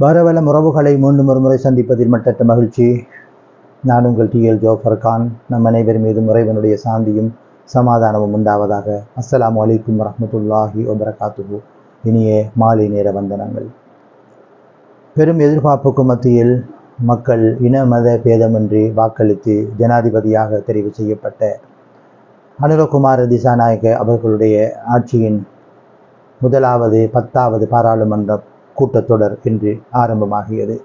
வரவலம் உறவுகளை மீண்டும் ஒரு முறை சந்திப்பதில் மட்டற்ற மகிழ்ச்சி. நான் உங்கள் டி. எல். ஜோஃபர் கான். நம் அனைவர் மீதும் இறைவனுடைய சாந்தியும் சமாதானமும் உண்டாவதாக. அஸ்லாம் வலைக்கும் ரஹமத்துல்லாஹி வபரகாத்துஹு. இனிய மாலை நேர வந்தனங்கள். பெரும் எதிர்பார்ப்புக்கு மத்தியில் மக்கள் இன மத பேதமின்றி வாக்களித்து ஜனாதிபதியாக தெரிவு செய்யப்பட்ட அனுரகுமார திசாநாயக அவர்களுடைய ஆட்சியின் முதலாவது பத்தாவது பாராளுமன்ற கூட்டத்தொடர் இன்று ஆரம்பமாகியது.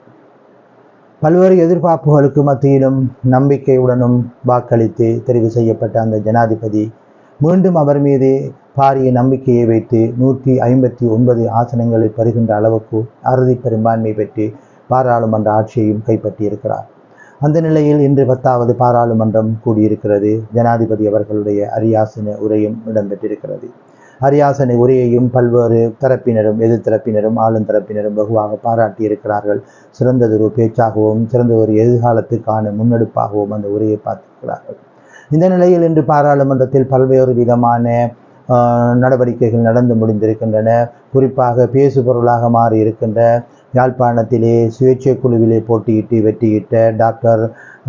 பல்வேறு எதிர்பார்ப்புகளுக்கு மத்தியிலும் நம்பிக்கையுடனும் வாக்களித்து தெரிவு செய்யப்பட்ட அந்த ஜனாதிபதி மீண்டும் அவர் மீது பாரிய நம்பிக்கையை வைத்து நூற்றி ஐம்பத்தி ஒன்பது ஆசனங்களை பெறுகின்ற அளவுக்கு அறுதி பெரும்பான்மை பெற்று பாராளுமன்ற ஆட்சியையும் கைப்பற்றியிருக்கிறார். அந்த நிலையில் இன்று பத்தாவது பாராளுமன்றம் கூடியிருக்கிறது. ஜனாதிபதி அவர்களுடைய அரியாசன உரையும் இடம்பெற்றிருக்கிறது. ஹரியாசனை உரையையும் பல்வேறு தரப்பினரும் எதிர் தரப்பினரும் ஆளும் தரப்பினரும் வெகுவாக பாராட்டியிருக்கிறார்கள் சிறந்ததொரு பேச்சாகவும் சிறந்த ஒரு எதிர்காலத்துக்கான முன்னெடுப்பாகவும் அந்த உரையை பார்த்திருக்கிறார்கள். இந்த நிலையில் இன்று பாராளுமன்றத்தில் பல்வேறு விதமான நடவடிக்கைகள் நடந்து முடிந்திருக்கின்றன. குறிப்பாக பேசுபொருளாக மாறி இருக்கின்ற யாழ்ப்பாணத்திலே சுயேட்சை குழுவிலே போட்டியிட்டு வெற்றியிட்ட டாக்டர்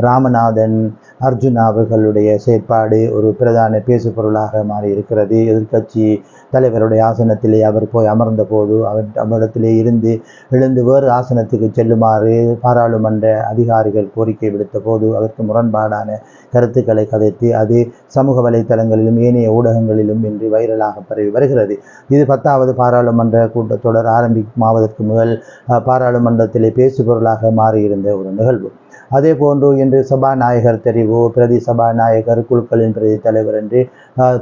ராமநாதன் அர்ஜுன் அவர்களுடைய செயற்பாடு ஒரு பிரதான பேசுபொருளாக மாறி இருக்கிறது எதிர்கட்சி தலைவருடைய ஆசனத்திலே அவர் போய் அமர்ந்த போது அவர் அவரிடத்திலே இருந்து எழுந்து வேறு ஆசனத்துக்கு செல்லுமாறு பாராளுமன்ற அதிகாரிகள் கோரிக்கை விடுத்த போது அதற்கு முரண்பாடான கருத்துக்களை கதைத்து அது சமூக வலைத்தளங்களிலும் ஏனைய ஊடகங்களிலும் இன்று வைரலாக பரவி வருகிறது. இது பத்தாவது பாராளுமன்ற கூட்டத்தொடர் ஆரம்பிக்குமாவதற்கு முதல் பாராளுமன்றத்திலே பேசுபொருளாக மாறியிருந்த ஒரு நிகழ்வு. அதே போன்று இன்று சபாநாயகர் தெரிவு பிரதி சபாநாயகர் குழுக்களின் பிரதி தலைவர் என்று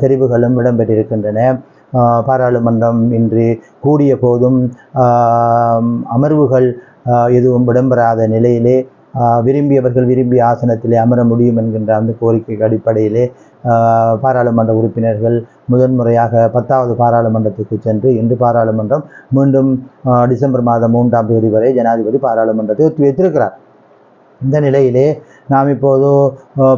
தெரிவுகளும் இடம்பெற்றிருக்கின்றன. பாராளுமன்றம் இன்று கூடிய போதும் அமர்வுகள் எதுவும் இடம்பெறாத நிலையிலே விரும்பியவர்கள் விரும்பிய ஆசனத்திலே அமர முடியும் என்கின்ற அந்த கோரிக்கை அடிப்படையிலே பாராளுமன்ற உறுப்பினர்கள் முதன்முறையாக பத்தாவது பாராளுமன்றத்துக்கு சென்று இன்று பாராளுமன்றம் மீண்டும் டிசம்பர் மாதம் மூன்றாம் தேதி வரை ஜனாதிபதி பாராளுமன்றத்தை ஒத்தி வைத்திருக்கிறார். இந்த நிலையிலே நாம் இப்போது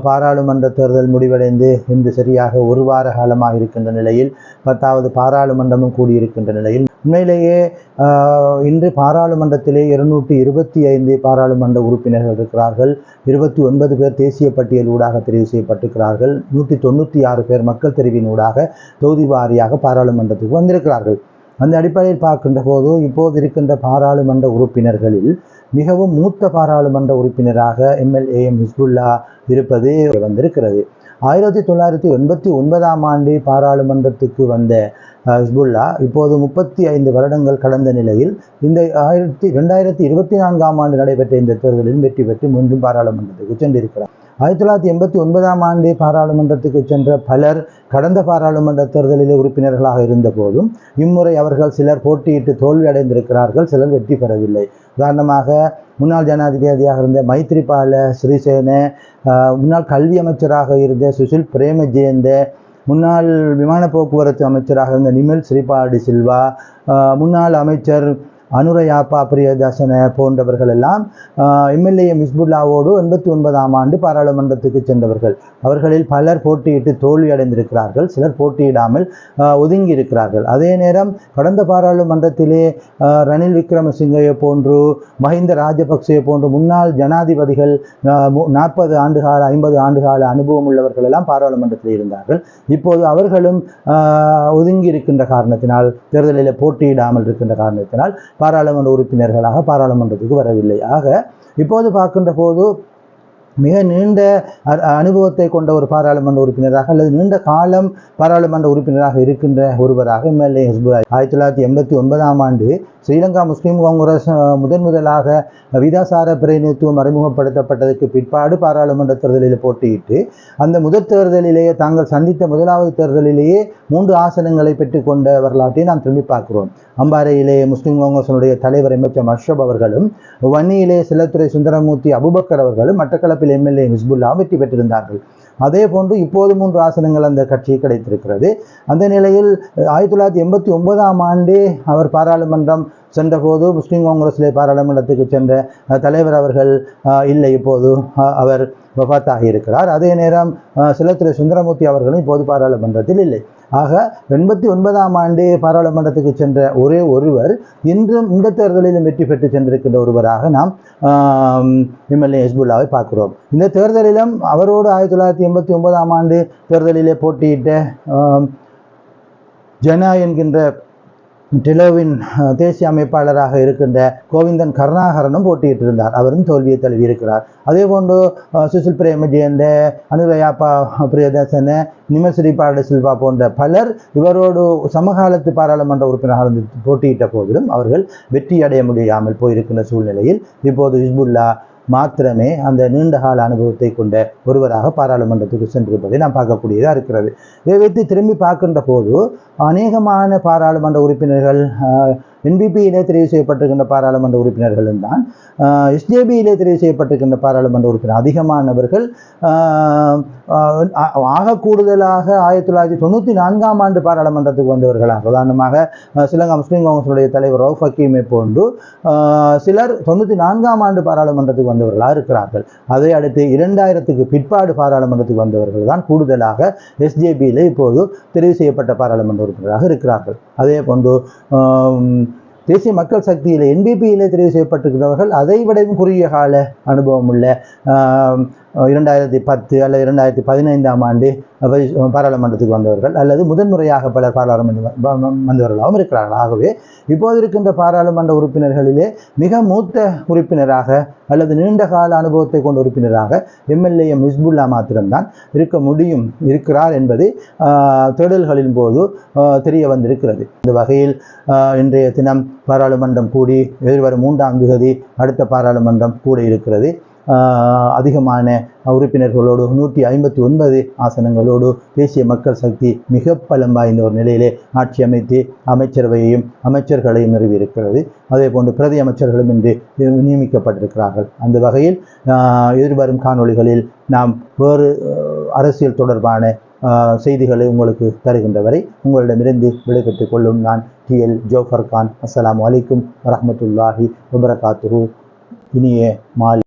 பாராளுமன்ற தேர்தல் முடிவடைந்து இன்று சரியாக ஒரு வார காலமாக இருக்கின்ற நிலையில் பத்தாவது பாராளுமன்றமும் கூடியிருக்கின்ற நிலையில் உண்மையிலேயே இன்று பாராளுமன்றத்திலே இருநூற்றி இருபத்தி ஐந்து பாராளுமன்ற உறுப்பினர்கள் இருக்கிறார்கள். இருபத்தி ஒன்பது பேர் தேசிய பட்டியல் ஊடாக தெரிவு செய்யப்பட்டிருக்கிறார்கள். நூற்றி தொண்ணூற்றி ஆறு பேர் மக்கள் தெரிவின் ஊடாக தொகுதி வாரியாக பாராளுமன்றத்துக்கு வந்திருக்கிறார்கள். அந்த அடிப்படையில் பார்க்கின்ற போது இப்போது இருக்கின்ற பாராளுமன்ற உறுப்பினர்களில் மிகவும் மூத்த பாராளுமன்ற உறுப்பினராக எம்எல்ஏஎம் ஹிஸ்புல்லா இருப்பது வந்திருக்கிறது. ஆயிரத்தி தொள்ளாயிரத்தி எண்பத்தி ஒன்பதாம் ஆண்டு பாராளுமன்றத்துக்கு வந்த ஹிஸ்புல்லா இப்போது முப்பத்தி ஐந்து வருடங்கள் கடந்த நிலையில் இந்த ஆயிரத்தி ரெண்டாயிரத்தி இருபத்தி நான்காம் ஆண்டு நடைபெற்ற இந்த தேர்தலில் வெற்றி பெற்று மீண்டும் பாராளுமன்றத்துக்கு சென்றிருக்கிறார். ஆயிரத்தி தொள்ளாயிரத்தி எண்பத்தி ஒன்பதாம் ஆண்டு பாராளுமன்றத்துக்கு சென்ற பலர் கடந்த பாராளுமன்ற தேர்தலிலே உறுப்பினர்களாக இருந்த போதும் இம்முறை அவர்கள் சிலர் போட்டியிட்டு தோல்வி அடைந்திருக்கிறார்கள் சிலர் வெற்றி பெறவில்லை. உதாரணமாக முன்னாள் ஜனாதிபதியாக இருந்த மைத்ரிபால சிறிசேன முன்னாள் கல்வி அமைச்சராக இருந்த சுசில் பிரேமஜெயந்த முன்னாள் விமான போக்குவரத்து அமைச்சராக இருந்த நிமல் ஸ்ரீபாடி சில்வா முன்னாள் அமைச்சர் அனுரயாப்பா பிரியதாசன போன்றவர்கள் எல்லாம் எம்எல்ஏ மிஸ்புல்லாவோடு எண்பத்தி ஒன்பதாம் ஆண்டு பாராளுமன்றத்துக்கு சென்றவர்கள். அவர்களில் பலர் போட்டியிட்டு தோல்வி அடைந்திருக்கிறார்கள். சிலர் போட்டியிடாமல் ஒதுங்கி இருக்கிறார்கள் அதே நேரம் கடந்த பாராளுமன்றத்திலே ரணில் விக்ரமசிங்கையை போன்று மஹிந்த ராஜபக்சே போன்று முன்னாள் ஜனாதிபதிகள் நாற்பது ஆண்டுகால ஐம்பது ஆண்டுகால அனுபவம் உள்ளவர்கள் எல்லாம் பாராளுமன்றத்தில் இருந்தார்கள். இப்போது அவர்களும் ஒதுங்கி இருக்கின்ற காரணத்தினால் தேர்தலில் போட்டியிடாமல் இருக்கின்ற காரணத்தினால் பாராளுமன்ற உறுப்பினர்களாக பாராளுமன்றத்துக்கு வரவில்லை. ஆக இப்போது பார்க்கின்ற போது மிக நீண்ட அனுபவத்தை கொண்ட ஒரு பாராளுமன்ற உறுப்பினராக அல்லது நீண்ட காலம் பாராளுமன்ற உறுப்பினராக இருக்கின்ற ஒருவராக எம்எல்ஏ ஹிஸ்புல்லா. ஆயிரத்தி தொள்ளாயிரத்தி எண்பத்தி ஒன்பதாம் ஆண்டு ஸ்ரீலங்கா முஸ்லீம் காங்கிரஸ் முதன் முதலாக விதாசார பிரதிநிதித்துவம் அறிமுகப்படுத்தப்பட்டதற்கு பிற்பாடு பாராளுமன்ற தேர்தலில் போட்டியிட்டு அந்த முதற் தேர்தலிலேயே தாங்கள் சந்தித்த முதலாவது தேர்தலிலேயே மூன்று ஆசனங்களை பெற்றுக்கொண்ட வரலாற்றை நாம் திரும்பி பார்க்கிறோம். அம்பாறையிலே முஸ்லீம் காங்கிரசனுடைய தலைவர் எம்எச்எம் அஷ்ரப் அவர்களும் வன்னியிலே சிலத்துறை சுந்தரமூர்த்தி அபுபக்கர் அவர்களும் மட்டக்களப்பில் எம்எல்ஏ ஹிஸ்புல்லா வெற்றி பெற்றிருந்தார்கள். அதே போன்று இப்போது மூன்று ஆசனங்கள் அந்த கட்சிக்கு கிடைத்திருக்கிறது. அந்த நிலையில் ஆயிரத்தி தொள்ளாயிரத்தி எண்பத்தி ஒன்பதாம் ஆண்டே அவர் பாராளுமன்றம் சென்றபோது முஸ்லீம் காங்கிரஸில் பாராளுமன்றத்துக்கு சென்ற தலைவர் அவர்கள் இல்லை இப்போது அவர் வஃபாத்தாகி இருக்கிறார் அதே நேரம் சில திரு சுந்தரமூர்த்தி அவர்களும் இப்போது பாராளுமன்றத்தில் இல்லை. ஆக எண்பத்தி ஒன்பதாம் ஆண்டு பாராளுமன்றத்துக்கு சென்ற ஒரே ஒருவர் இன்றும் இந்த தேர்தலிலும் வெற்றி பெற்று சென்றிருக்கின்ற ஒருவராக நாம் எம்எல்ஏ ஹிஸ்புல்லாவை பார்க்கிறோம். இந்த தேர்தலிலும் அவரோடு ஆயிரத்தி தொள்ளாயிரத்தி எண்பத்தி ஒன்பதாம் ஆண்டு தேர்தலிலே போட்டியிட்ட ஜனா என்கின்ற டிலோவின் தேசிய அமைப்பாளராக இருக்கின்ற கோவிந்தன் கருணாகரனும் போட்டியிட்டிருந்தார். அவரும் தோல்வியை தழுவியிருக்கிறார். அதே போன்று சுசில் பிரேமஜெயந்த அனுரயாப்பா பிரியதர்சன நிமஸ்ரீ பாரட சில்வா போன்ற பலர் இவரோடு சமகாலத்து பாராளுமன்ற உறுப்பினராக இருந்து போட்டியிட்ட போதிலும் அவர்கள் வெற்றி அடைய முடியாமல் போயிருக்கின்ற சூழ்நிலையில் இப்போது ஹிஸ்புல்லா மாத்திரமே அந்த நீண்ட கால அனுபவத்தை கொண்ட ஒருவராக பாராளுமன்றத்துக்கு சென்றிருப்பதை நாம் பார்க்கக்கூடியதாக இருக்கிறது. இதை வைத்து திரும்பி பார்க்கின்ற போது அநேகமான பாராளுமன்ற உறுப்பினர்கள் என்பிபியிலே தெரிவு செய்யப்பட்டிருக்கின்ற பாராளுமன்ற உறுப்பினர்களும் தான். எஸ்ஜேபியிலே தெரிவு செய்யப்பட்டிருக்கின்ற பாராளுமன்ற உறுப்பினர். அதிகமானவர்கள் ஆக கூடுதலாக ஆயிரத்தி தொள்ளாயிரத்தி தொண்ணூற்றி நான்காம் ஆண்டு பாராளுமன்றத்துக்கு வந்தவர்களாக உதாரணமாக அஹ், ஸ்ரீலங்கா முஸ்லீம் காங்கிரஸுடைய தலைவர் ரவுஃப் ஹக்கீமை போன்று சிலர் தொண்ணூற்றி நான்காம் ஆண்டு பாராளுமன்றத்துக்கு வந்தவர்களாக இருக்கிறார்கள். அதை அடுத்து இரண்டாயிரத்துக்கு பிற்பாடு பாராளுமன்றத்துக்கு வந்தவர்கள் தான் கூடுதலாக எஸ்ஜேபியில் இப்போது தெரிவு செய்யப்பட்ட பாராளுமன்ற உறுப்பினராக இருக்கிறார்கள். அதே போன்று தேசிய மக்கள் சக்தியில் என்பிபியிலே தெரிவு செய்யப்பட்டிருக்கிறவர்கள் அதை விடவும் குறுகிய கால அனுபவம் உள்ள இரண்டாயிரத்தி பத்து அல்லது இரண்டாயிரத்தி பதினைந்தாம் ஆண்டு பாராளுமன்றத்துக்கு வந்தவர்கள் அல்லது முதன்முறையாக பலர் பாராளுமன்ற வந்தவர்களாகவும் இருக்கிறார்கள். ஆகவே இப்போது இருக்கின்ற பாராளுமன்ற உறுப்பினர்களிலே மிக மூத்த உறுப்பினராக அல்லது நீண்ட கால அனுபவத்தை கொண்ட உறுப்பினராக எம்எல்ஏ எம் ஹிஸ்புல்லா மாத்திரம்தான் இருக்க முடியும் இருக்கிறார் என்பது தேடல்களின் போது தெரிய வந்திருக்கிறது. இந்த வகையில் இன்றைய தினம் பாராளுமன்றம் கூடி எதிர்வரும் மூன்றாம் திகதி அடுத்த பாராளுமன்றம் கூட இருக்கிறது. அதிகமான உறுப்பினர்களோடு நூற்றி ஐம்பத்தி ஒன்பது ஆசனங்களோடு தேசிய மக்கள் சக்தி மிக பலம் வாய்ந்த ஒரு நிலையிலே ஆட்சி அமைத்து அமைச்சரவையையும் அமைச்சர்களையும் நிறுவியிருக்கிறது. அதே போன்று பிரதி அமைச்சர்களும் இன்று நியமிக்கப்பட்டிருக்கிறார்கள். அந்த வகையில் எதிர்வரும் காணொளிகளில் நாம் வேறு அரசியல் தொடர்பான செய்திகளை உங்களுக்கு தருகின்ற வரை உங்களிடமிருந்து விடைபெற்றுக் கொள்ளும் நான் டி எல் ஜோஃபர் கான் அஸ்லாம் அலைக்கும் வரமத்துல்லாஹி வபரகாத்துரு இனிய மாலை.